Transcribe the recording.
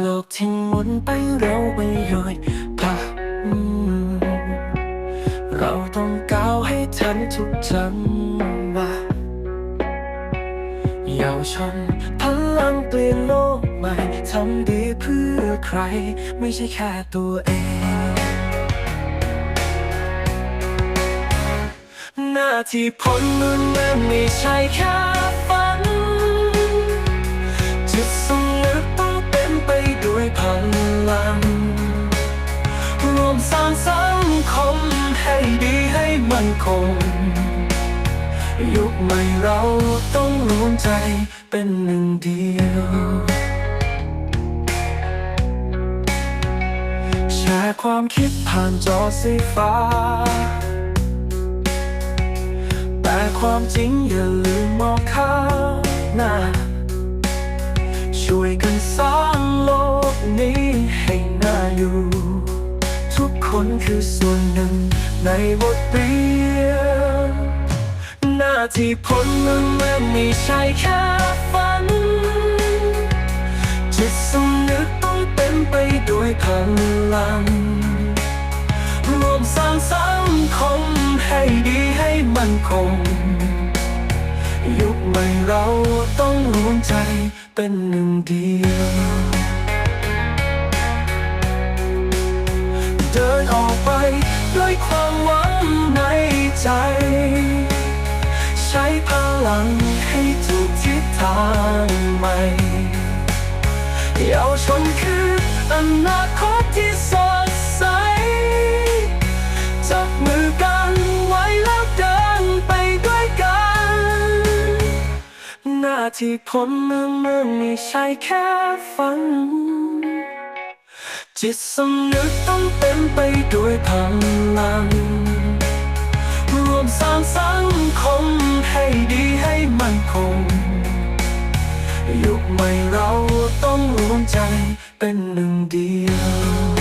โลกที่หมุนไปเราไม่ย่อยพักเราต้องก้าวให้ทันทุกจังหวะเยาวชนพลังเปลี่ยนโลกใหม่ทำดีเพื่อใคร ไม่ใช่แค่ตัวเองหน้าที่พ้นมือนั้นไม่ใช่แค่ มั่นคง ยุคใหม่เราต้องรวมใจเป็นหนึ่งเดียว แชร์ความคิดผ่านจอสีฟ้า แต่ความจริงอย่าลืมมองข้างหน้า ช่วยกันสร้างโลกนี้ให้น่าอยู่ ทุกคนคือส่วนหนึ่งในบทเรียนหน้า ที่พ้นมือมันไม่ใช่แค่ฝัน จิตสำนึกต้องเป็นไปด้วยพลัง รวมสร้างสังคมให้ดีให้มั่นคง ยุคใหม่เราต้องรวมใจเป็นหนึ่งเดียว ลังให้ถูกทิศทางใหม่ เยาวชนคืออนาคตที่สดใส จับมือกันไว้แล้วเดินไปด้วยกัน หน้าที่พ้นมือมือไม่ใช่แค่ฝัน จิตสำนึกต้องเป็นไปด้วยพลัง เป็นหนึ่งเดียว